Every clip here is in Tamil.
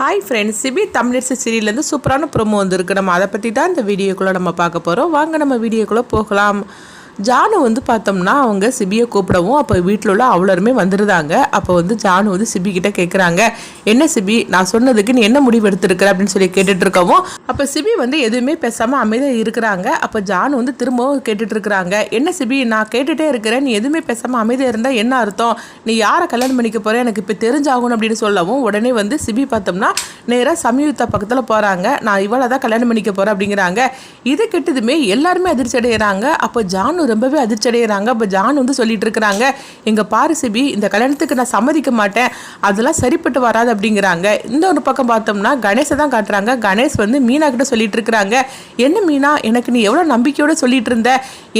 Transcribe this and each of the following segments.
ஹாய் ஃப்ரெண்ட்ஸ் சிபி தமிழரசு சீரியல்லேருந்து சூப்பரான ப்ரோமோ வந்திருக்கு. நம்ம அதை பற்றி தான் இந்த வீடியோக்குள்ளே நம்ம பார்க்க போகிறோம் வாங்க நம்ம வீடியோக்குள்ளே போகலாம். ஜானு வந்து பார்த்தோம்னா அவங்க சிபியை கூப்பிடவும் அப்போ வீட்டில் உள்ள அவ்வளோருமே வந்துருந்தாங்க அப்போ வந்து ஜானு வந்து சிபி கிட்ட கேட்குறாங்க என்ன சிபி நான் சொன்னதுக்கு நீ என்ன முடிவு எடுத்திருக்கிற? அப்படின்னு சொல்லி கேட்டுட்டு இருக்கவும் அப்போ சிபி வந்து எதுவுமே பேசாமல் அமைதியாக இருக்கிறாங்க. அப்போ ஜானு வந்து திரும்பவும் கேட்டுட்டு இருக்கிறாங்க என்ன சிபி நான் கேட்டுகிட்டே இருக்கிறேன். நீ எதுவுமே பேசாமல் அமைதியாக இருந்தால் என்ன அர்த்தம்? நீ யாரை கல்யாணம் பண்ணிக்க போகிற எனக்கு இப்போ தெரிஞ்சாகணும் அப்படின்னு சொல்லவும் உடனே வந்து சிபி பார்த்தோம்னா நேராக சமயுத்தா பக்கத்தில் போகிறாங்க நான் இவளை தான் கல்யாணம் பண்ணிக்க போகிறேன் அப்படிங்கிறாங்க. இது கெட்டதுமே எல்லாருமே அதிர்ச்சி அடைகிறாங்க அப்போ ஜானு ரொம்பவே அதிர்ச்சி அடைகிறாங்க அப்போ ஜான் வந்து சொல்லிட்டு இருக்கிறாங்க எங்கள் பாரிசிபி இந்த கல்யாணத்துக்கு நான் சம்மதிக்க மாட்டேன். அதெல்லாம் சரிப்பட்டு வராது அப்படிங்கிறாங்க. இந்த ஒரு பக்கம் பார்த்தோம்னா கணேஷை தான் காட்டுறாங்க. கணேஷ் வந்து மீனா கிட்ட சொல்லிட்டு இருக்கிறாங்க என்ன மீனா எனக்கு நீ எவ்வளோ நம்பிக்கையோட சொல்லிட்டு இருந்த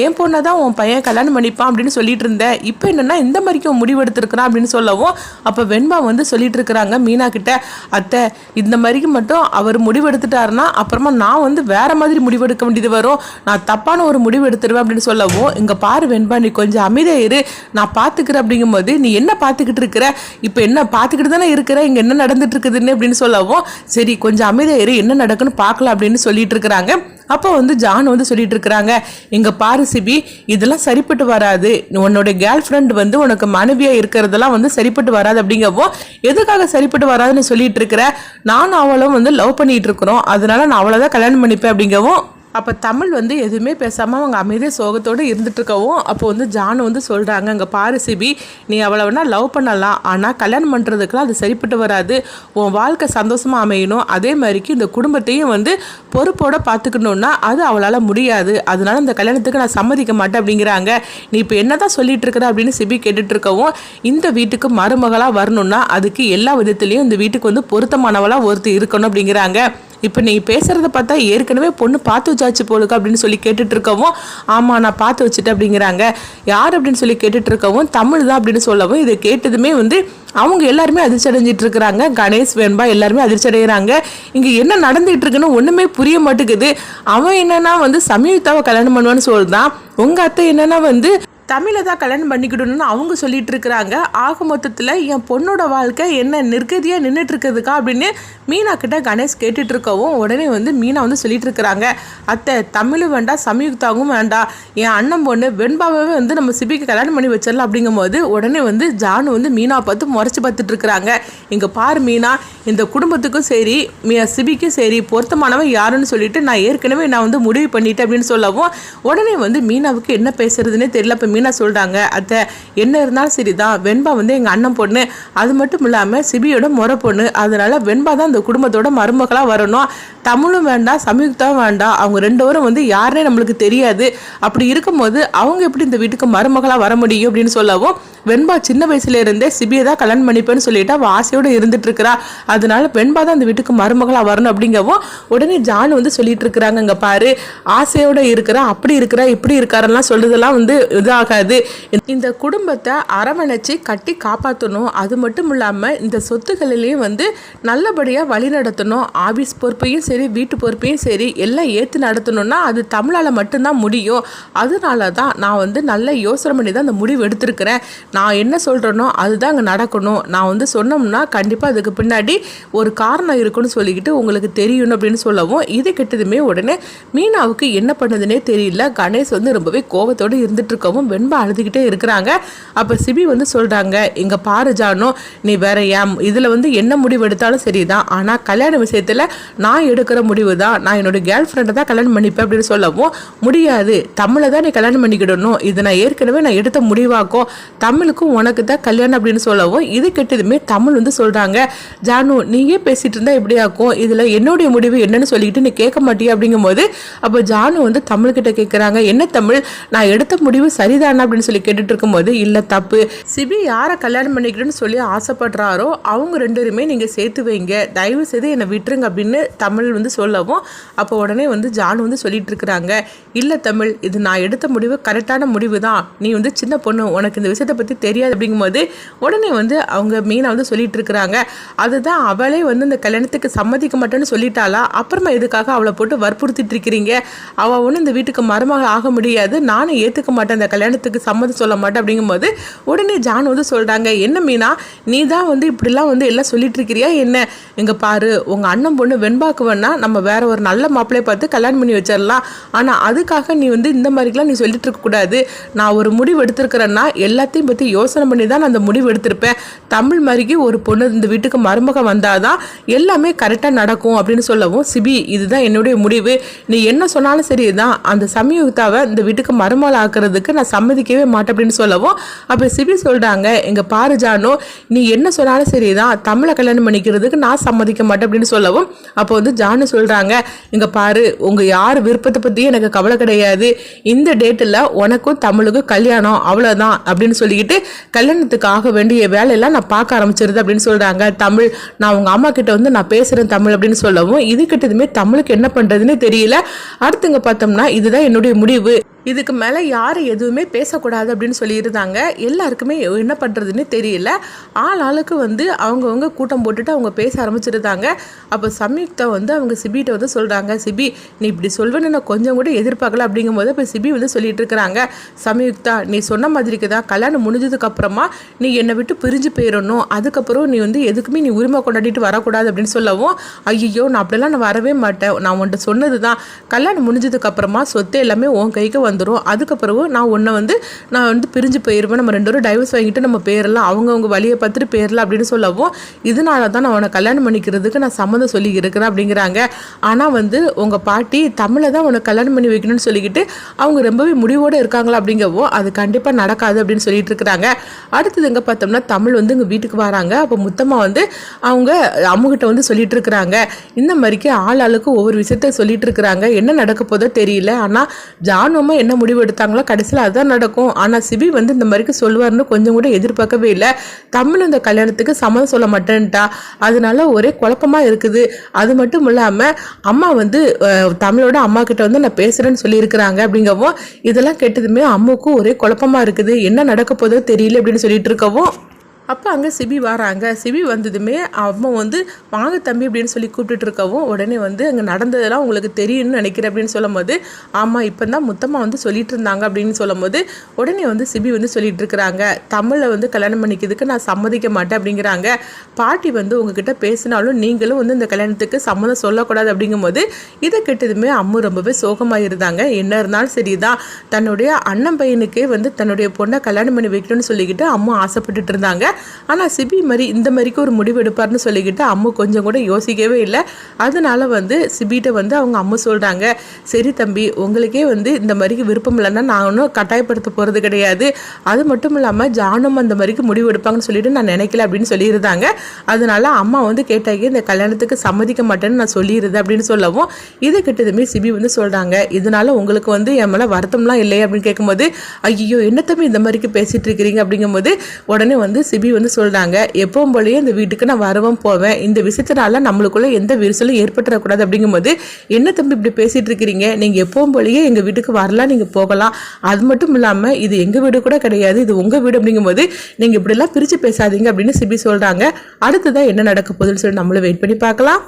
என் பொண்ணை தான் உன் பையன் கல்யாணம் பண்ணிப்பான் அப்படின்னு சொல்லிட்டு இருந்த இப்போ என்னன்னா இந்த மாதிரிக்கு உன் முடிவு எடுத்திருக்கிறான் அப்படின்னு சொல்லவும் அப்போ வெண்பா வந்து சொல்லிட்டு இருக்கிறாங்க மீனா கிட்ட அத்தை இந்த மாதிரிக்கு மட்டும் அவர் முடிவு எடுத்துட்டாருன்னா அப்புறமா நான் வந்து வேற மாதிரி முடிவு எடுக்க வேண்டியது வரும். நான் தப்பான ஒரு முடிவு எடுத்துருவேன் அப்படின்னு சொல்லவும் இங்க பாரு வெண்பா நீ கொஞ்சம் அமைதியா இரு. நான் பாத்துக்கிறேன் அப்படிங்கும்போது நீ என்ன பார்த்துக்கிட்டு இருக்கிற? இப்போ என்ன பார்த்துக்கிட்டு தானே இருக்கிற? இங்க என்ன நடந்துட்டு இருக்குதுன்னு அப்படின்னு சொல்லவும் சரி கொஞ்சம் அமைதியா இரு. என்ன நடக்குன்னு பார்க்கலாம் அப்படின்னு சொல்லிட்டு இருக்கிறாங்க. அப்போ வந்து ஜான் வந்து சொல்லிட்டு இருக்கிறாங்க இங்கே பாரு சிபி இதெல்லாம் சரிப்பட்டு வராது. உன்னோட கேர்ள் ஃப்ரெண்ட் வந்து உனக்கு மனைவியா இருக்கிறதெல்லாம் வந்து சரிப்பட்டு வராது அப்படிங்கப்போ எதுக்காக சரிப்பட்டு வராதுன்னு சொல்லிட்டு இருக்கிற? நானும் அவளும் வந்து லவ் பண்ணிட்டு இருக்கிறோம். அதனால நான் அவளை தான் கல்யாணம் பண்ணிப்பேன் அப்படிங்கவும் அப்போ தமிழ் வந்து எதுவுமே பேசாமல் அவங்க அமைதியாக சோகத்தோடு இருந்துட்டுருக்கவும் அப்போ வந்து ஜானு வந்து சொல்கிறாங்க அங்கே பாரு சிபி நீ அவளை வேணால் லவ் பண்ணலாம். ஆனால் கல்யாணம் பண்ணுறதுக்குலாம் அது சரிப்பட்டு வராது. உன் வாழ்க்கை சந்தோஷமாக அமையணும். அதே மாதிரிக்கு இந்த குடும்பத்தையும் வந்து பொறுப்போடு பார்த்துக்கணுன்னா அது அவளால் முடியாது. அதனால இந்த கல்யாணத்துக்கு நான் சம்மதிக்க மாட்டேன் அப்படிங்கிறாங்க. நீ இப்போ என்னதான் சொல்லிட்டு இருக்கிற அப்படின்னு சிபி கேட்டுட்ருக்கவும் இந்த வீட்டுக்கு மருமகளாக வரணும்னா அதுக்கு எல்லா விதத்துலேயும் இந்த வீட்டுக்கு வந்து பொருத்தமானவளாக ஒருத்தர் இருக்கணும் அப்படிங்கிறாங்க. இப்போ நீ பேசுகிறத பார்த்தா ஏற்கனவே பொண்ணு பார்த்து வச்சாச்சு போலுக்கு அப்படின்னு சொல்லி கேட்டுட்டு இருக்கவும் ஆமாம் நான் பார்த்து வச்சுட்டேன் அப்படிங்கிறாங்க. யார் அப்படின்னு சொல்லி கேட்டுட்டு இருக்கவும் தமிழ் தான் அப்படின்னு சொல்லவும் இதை கேட்டதுமே வந்து அவங்க எல்லாருமே அதிர்ச்சி அடைஞ்சிட்டு இருக்கிறாங்க. கணேஷ் வேண்பா எல்லாருமே அதிர்ச்சி அடைகிறாங்க இங்கே என்ன நடந்துட்டு இருக்குன்னு ஒன்றுமே புரிய மாட்டேங்குது. அவன் என்னன்னா வந்து சமீபத்தாவை கல்யாணம் பண்ணுவான்னு சொல்கிறான் உங்கள் அத்தை என்னன்னா வந்து தமிழை தான் கல்யாணம் பண்ணிக்கிடணும்னு அவங்க சொல்லிட்டு இருக்கிறாங்க. ஆக மொத்தத்தில் என் பொண்ணோட வாழ்க்கை என்ன நிற்கதியாக நின்றுட்டு இருக்குதுக்கா அப்படின்னு மீனா கிட்ட கணேஷ் கேட்டுட்டு இருக்கவும் உடனே வந்து மீனா வந்து சொல்லிட்டு இருக்கிறாங்க. அத்தை தமிழும் வேண்டாம் சமயுக்தாவும் வேண்டாம் என் அண்ணன் பொண்ணு வெண்பாவே வந்து நம்ம சிபிக்கு கல்யாணம் பண்ணி வச்சிடலாம் அப்படிங்கும்போது உடனே வந்து ஜானு வந்து மீனா பார்த்து முறைச்சி பார்த்துட்டு இருக்கிறாங்க. இங்கே பார் மீனா இந்த குடும்பத்துக்கும் சரி மீ- சிபிக்கும் சரி பொருத்தமானவன் யாருன்னு சொல்லிட்டு நான் ஏற்கனவே நான் வந்து முடிவு பண்ணிட்டேன் அப்படின்னு சொல்லவும் உடனே வந்து மீனாவுக்கு என்ன பேசுறதுன்னே தெரியல. இப்போ மீனா சொல்கிறாங்க அத்தை என்ன இருந்தாலும் சரி தான் வெண்பா வந்து எங்கள் அண்ணன் பொண்ணு. அது மட்டும் இல்லாமல் சிபியோட முறை பொண்ணு. அதனால வெண்பா தான் இந்த குடும்பத்தோட மருமகளாக வரணும். தமிழும் வேண்டாம் சமயுக்தாவும் வேண்டாம். அவங்க ரெண்டு பேரும் வந்து யாருனே நம்மளுக்கு தெரியாது. அப்படி இருக்கும்போது அவங்க எப்படி இந்த வீட்டுக்கு மருமகளாக வர முடியும் அப்படின்னு சொல்லவும் வெண்பா சின்ன வயசுல இருந்தே சிபியை தான் கல்யாணம் பண்ணிப்பேன்னு சொல்லிட்டு அவள் ஆசையோடு இருந்துட்டு இருக்கிறா அதனால வெண்பா தான் அந்த வீட்டுக்கு மருமகளாக வரணும் அப்படிங்கவும் உடனே ஜானு வந்து சொல்லிட்டு இருக்கிறாங்க இங்க பாரு ஆசையோடு இருக்கிறா அப்படி இருக்கிறா இப்படி இருக்காரெல்லாம் சொல்றதெல்லாம் வந்து இதாகாது. இந்த குடும்பத்தை அரவணைச்சு கட்டி காப்பாற்றணும் அது மட்டும் இல்லாமல் இந்த சொத்துக்களிலையும் வந்து நல்லபடியாக வழி நடத்தணும். ஆஃபீஸ் பொறுப்பையும் சரி வீட்டு பொறுப்பையும் சரி எல்லாம் ஏற்று நடத்தணும்னா அது தமிழால் மட்டும்தான் முடியும். அதனால தான் நான் வந்து நல்ல யோசனை பண்ணி தான் அந்த முடிவு எடுத்திருக்கிறேன். நான் என்ன சொல்கிறேனோ அதுதான் அங்கே நடக்கணும். நான் வந்து சொன்னோம்னா கண்டிப்பாக அதுக்கு பின்னாடி ஒரு காரணம் இருக்குன்னு சொல்லிக்கிட்டு உங்களுக்கு தெரியணும் அப்படின்னு சொல்லவும் இது கெட்டதுமே உடனே மீனாவுக்கு என்ன பண்ணுதுன்னே தெரியல. கணேஷ் வந்து ரொம்பவே கோபத்தோடு இருந்துட்டு இருக்கவும் வெண்பா அழுதுகிட்டே இருக்கிறாங்க. அப்போ சிபி வந்து சொல்கிறாங்க இங்கே பாரு ஜானோ நீ வேற ஏன் இதில் வந்து என்ன முடிவு எடுத்தாலும் சரிதான். ஆனால் கல்யாண விஷயத்தில் நான் எடுக்கிற முடிவு தான் நான் என்னோடய கேர்ள் ஃப்ரெண்டை தான் கல்யாணம் பண்ணிப்பேன் அப்படின்னு சொல்லவும் முடியாது. தமிழை தான் நீ கல்யாணம் பண்ணிக்கிடணும். இது நான் ஏற்கனவே நான் எடுத்த முடிவாக்கும். தமிழ் தமிழுக்கும் உனக்கு தான் கல்யாணம் அப்படின்னு சொல்லவும் இது கெட்டதுமே தமிழ் வந்து சொல்கிறாங்க ஜானு நீயே பேசிட்டு இருந்தால் எப்படி ஆக்கும் இதில் என்னுடைய முடிவு என்னன்னு சொல்லிக்கிட்டு நீ கேட்க மாட்டியா அப்படிங்கும்போது அப்போ ஜானு வந்து தமிழ்கிட்ட கேட்குறாங்க என்ன தமிழ்? நான் எடுத்த முடிவு சரிதானா? அப்படின்னு சொல்லி கேட்டுட்டு இருக்கும்போது இல்லை தப்பு. சிபி யாரை கல்யாணம் பண்ணிக்கிறேன்னு சொல்லி ஆசைப்படுறாரோ அவங்க ரெண்டு பேருமே நீங்கள் சேர்த்து வைங்க. தயவு செய்து என்னை விட்டுருங்க அப்படின்னு தமிழ் வந்து சொல்லவும் அப்போ உடனே வந்து ஜானு வந்து சொல்லிட்டு இருக்கிறாங்க. இல்லை தமிழ். இது நான் எடுத்த முடிவு கரெக்டான முடிவு தான் நீ வந்து சின்ன பொண்ணு. உனக்கு இந்த விஷயத்தை பற்றி பற்றி தெரியாது அப்படிங்கும்போது உடனே வந்து அவங்க மீனா வந்து சொல்லிட்டு இருக்கிறாங்க அதுதான் அவளே வந்து இந்த கல்யாணத்துக்கு சம்மதிக்க மாட்டேன்னு சொல்லிட்டாளா? அப்புறமா எதுக்காக அவளை போட்டு வற்புறுத்திட்டு இருக்கிறீங்க அவள் ஒன்றும் இந்த வீட்டுக்கு மருமகள் ஆக முடியாது. நானும் ஏற்றுக்க மாட்டேன். இந்த கல்யாணத்துக்கு சம்மதம் சொல்ல மாட்டேன் அப்படிங்கும்போது உடனே ஜான் வந்து சொல்கிறாங்க என்ன மீனா? நீ தான் வந்து இப்படிலாம் வந்து எல்லாம் சொல்லிட்டு இருக்கிறியா என்ன? இங்கே பாரு உங்கள் அண்ணன் பொண்ணு வெண்பாக்கு வேணா நம்ம வேற ஒரு நல்ல மாப்பிள்ளையை பார்த்து கல்யாணம் பண்ணி வச்சிடலாம். ஆனால் அதுக்காக நீ வந்து இந்த மாதிரிக்கெலாம் நீ சொல்லிட்டு இருக்கக்கூடாது நான் ஒரு முடிவு எடுத்திருக்கிறேன்னா எல்லாத்தையும் பற்றி யோசனை பண்ணி தான் நான் அந்த முடிவு எடுத்திருப்பேன். தமிழ் மாதிரிக்கு ஒரு பொண்ணு இந்த வீட்டுக்கு மருமகம் வந்தாதான் எல்லாமே கரெக்டாக நடக்கும் அப்படின்னு சொல்லவும் சிபி இதுதான் என்னுடைய முடிவு. நீ என்ன சொன்னாலும் சரி தான் அந்த சமயுக்தாவை இந்த வீட்டுக்கு மருமகள் ஆக்குறதுக்கு நான் சம்மதிக்கவே மாட்டேன் அப்படின்னு சொல்லவும் அப்போ சிபி சொல்கிறாங்க எங்கள் பாரு நீ என்ன சொன்னாலும் சரி தான் தமிழை கல்யாணம் பண்ணிக்கிறதுக்கு நான் சம்மதிக்க மாட்டேன் அப்படின்னு சொல்லவும் அப்போ வந்து ஜானு சொல்கிறாங்க இங்கே பாரு உங்கள் யார் விருப்பத்தை பற்றியும் எனக்கு கவலை கிடையாது. இந்த டேட்டில் உனக்கும் தமிழுக்கும் கல்யாணம் அவ்வளோதான் அப்படின்னு சொல்லிக்கிட்டு கல்யாணத்துக்கு ஆக வேண்டிய வேலையெல்லாம் நான் பார்க்க ஆரம்பிச்சிருது அப்படின்னு சொல்கிறாங்க தமிழ் நான் உங்கள் அம்மா கிட்ட வந்து நான் பேசுகிறேன் தமிழ் அப்படின்னு சொல்லவும் இது கிட்டதுமே தமிழுக்கு என்ன பண்ணுறதுன்னு தெரியல. அடுத்துங்க பார்த்தோம்னா இதுதான் என்னுடைய முடிவு. இதுக்கு மேலே யாரும் எதுவுமே பேசக்கூடாது அப்படின்னு சொல்லியிருந்தாங்க. எல்லாருக்குமே என்ன பண்ணுறதுன்னு தெரியல. ஆள் ஆளுக்கு வந்து அவங்கவுங்க கூட்டம் போட்டுட்டு அவங்க பேச ஆரம்பிச்சிருந்தாங்க. அப்போ சம்யுக்தா வந்து அவங்க சிபிகிட்ட வந்து சொல்கிறாங்க சிபி நீ இப்படி சொல்வேன்னு நான் கொஞ்சம் கூட எதிர்பார்க்கல. அப்படிங்கும்போது இப்போ சிபி வந்து சொல்லிட்டு இருக்கிறாங்க. சம்யுக்தா நீ சொன்ன மாதிரிக்கு தான் கல்யாணம் முடிஞ்சதுக்கப்புறமா நீ என்னை விட்டு பிரிஞ்சு போயிடணும் அதுக்கப்புறம் நீ வந்து எதுக்குமே நீ உரிமை கொண்டாடிட்டு வரக்கூடாது அப்படின்னு சொல்லவும் ஐயோ நான் அப்படிலாம் நான் வரவே மாட்டேன். நான் உன்ட்ட சொன்னது தான் கல்யாணம் முடிஞ்சதுக்கப்புறமா சொத்து எல்லாமே உன் கைக்கு வந்துடும் பிறகு நான் உன்னை வந்து நான் வந்து பிரிஞ்சு போயிடுவேன் நம்ம ரெண்டு பேரும் டைவர்ஸ் வாங்கிட்டு நம்ம பேரலாம் அவங்கவுங்க வழியை பார்த்துட்டு பேரலாம் அப்படின்னு சொல்லவும் இதனால தான் நான் உன்னை கல்யாணம் பண்ணிக்கிறதுக்கு நான் சம்மந்தம் சொல்லி இருக்கிறேன் அப்படிங்கிறாங்க. ஆனால் வந்து உங்கள் பாட்டி தமிழை தான் உனக்கு கல்யாணம் பண்ணி வைக்கணும்னு சொல்லிக்கிட்டு அவங்க ரொம்பவே முடிவோடு இருக்காங்களா அப்படிங்கவோ அது கண்டிப்பாக நடக்காது அப்படின்னு சொல்லிட்டு இருக்கிறாங்க. அடுத்தது எங்கே பார்த்தோம்னா தமிழ் வந்து இங்கே வீட்டுக்கு வராங்க. அப்போ முத்தமாக வந்து அவங்க அம்முகிட்ட வந்து சொல்லிட்டு இருக்கிறாங்க. இந்த மாதிரிக்கு ஆள் ஆளுக்கு ஒவ்வொரு விஷயத்த சொல்லிட்டு இருக்கிறாங்க. என்ன நடக்க போதோ தெரியல. ஆனால் ஜானுமா என்ன முடிவு எடுத்தாங்களோ கடைசியில் அதுதான் நடக்கும். ஆனால் சிபி வந்து இந்த மாதிரிக்கு சொல்லுவார்னு கொஞ்சம் கூட எதிர்பார்க்கவே இல்லை. தமிழ் இந்த கல்யாணத்துக்கு சம்மதம் சொல்ல மாட்டேன்ட்டா. அதனால ஒரே குழப்பமாக இருக்குது. அது மட்டும் இல்லாமல் அம்மா வந்து தமிழோட அம்மா கிட்ட வந்து நான் பேசுகிறேன்னு சொல்லியிருக்கிறாங்க அப்படிங்கவும் இதெல்லாம் கேட்டதுமே அம்முக்கும் ஒரே குழப்பமாக இருக்குது. என்ன நடக்க போதோ தெரியல அப்படின்னு சொல்லிட்டு இருக்கவும் அப்போ அங்கே சிபி வராங்க. சிபி வந்ததுமே அம்மா வந்து வாங்க தம்பி அப்படின்னு சொல்லி கூப்பிட்டுட்டு இருக்கவும் உடனே வந்து அங்கே நடந்ததெல்லாம் உங்களுக்கு தெரியும்னு நினைக்கிறேன் அப்படின்னு சொல்லும்போது ஆமாம் இப்போ தான் முத்தமாக வந்து சொல்லிட்டு இருந்தாங்க அப்படின்னு சொல்லும்போது உடனே வந்து சிபி வந்து சொல்லிட்டு இருக்கிறாங்க. தமிழை வந்து கல்யாணம் பண்ணிக்கிறதுக்கு நான் சம்மதிக்க மாட்டேன் அப்படிங்கிறாங்க. பாட்டி வந்து உங்ககிட்ட பேசினாலும் நீங்களும் வந்து இந்த கல்யாணத்துக்கு சம்மதம் சொல்லக்கூடாது அப்படிங்கும்போது இதை கேட்டதுமே அம்மு ரொம்பவே சோகமாக இருந்தாங்க என்ன இருந்தாலும் சரிதான். தன்னுடைய அண்ணன் பையனுக்கே வந்து தன்னுடைய பொண்ணை கல்யாணம் பண்ணி வைக்கணும்னு சொல்லிக்கிட்டு அம்மா ஆசைப்பட்டுட்டு இருந்தாங்க. ஆனால் சிபி மாதிரி இந்த மாதிரிக்கு ஒரு முடிவு எடுப்பார்னு சொல்லிக்கிட்டு அம்மு கொஞ்சம் கூட யோசிக்கவே இல்லை. அதனால வந்து சிபிகிட்ட வந்து அவங்க அம்மு சொல்கிறாங்க சரி தம்பி உங்களுக்கே வந்து இந்த மாதிரிக்கு விருப்பம் இல்லைன்னா நான் ஒன்றும் கட்டாயப்படுத்த போகிறது கிடையாது. அது மட்டும் இல்லாமல் ஜானும் அந்த மாதிரிக்கு முடிவு எடுப்பாங்கன்னு சொல்லிட்டு நான் நினைக்கல அப்படின்னு சொல்லியிருந்தாங்க. அதனால அம்மா வந்து கேட்டாக்கி இந்த கல்யாணத்துக்கு சம்மதிக்க மாட்டேன்னு நான் சொல்லியிருந்தேன் அப்படின்னு சொல்லவும் இதை கிட்டதுமே சிபி வந்து சொல்கிறாங்க இதனால உங்களுக்கு வந்து என் மேலே வருத்தம்லாம் இல்லையே? அப்படின்னு கேட்கும்போது ஐயோ என்ன தம்பி இந்த மாதிரிக்கு பேசிகிட்டு இருக்கிறீங்க? அப்படிங்கும்போது உடனே வந்து சிபி வந்து சொல்கிறாங்க எப்பவும் போலயே இந்த வீட்டுக்கு நான் வரவும் போவேன். இந்த விஷயத்தினால நம்மளுக்குள்ள எந்த விரிசலும் ஏற்பட்டுறக்கூடாது அப்படிங்கும்போது என்ன தம்பி இப்படி பேசிட்டு இருக்கிறீங்க நீங்கள் எப்பவும் போலயே எங்கள் வீட்டுக்கு வரலாம் நீங்கள் போகலாம். அது மட்டும் இல்லாமல் இது எங்கள் வீடு கூட கிடையாது இது உங்கள் வீடு அப்படிங்கும்போது நீங்கள் இப்படிலாம் பிரித்து பேசாதீங்க அப்படின்னு சிபி சொல்கிறாங்க அடுத்ததான் என்ன நடக்க போகுதுன்னு சொல்லி நம்மளும் வெயிட் பண்ணி பார்க்கலாம்.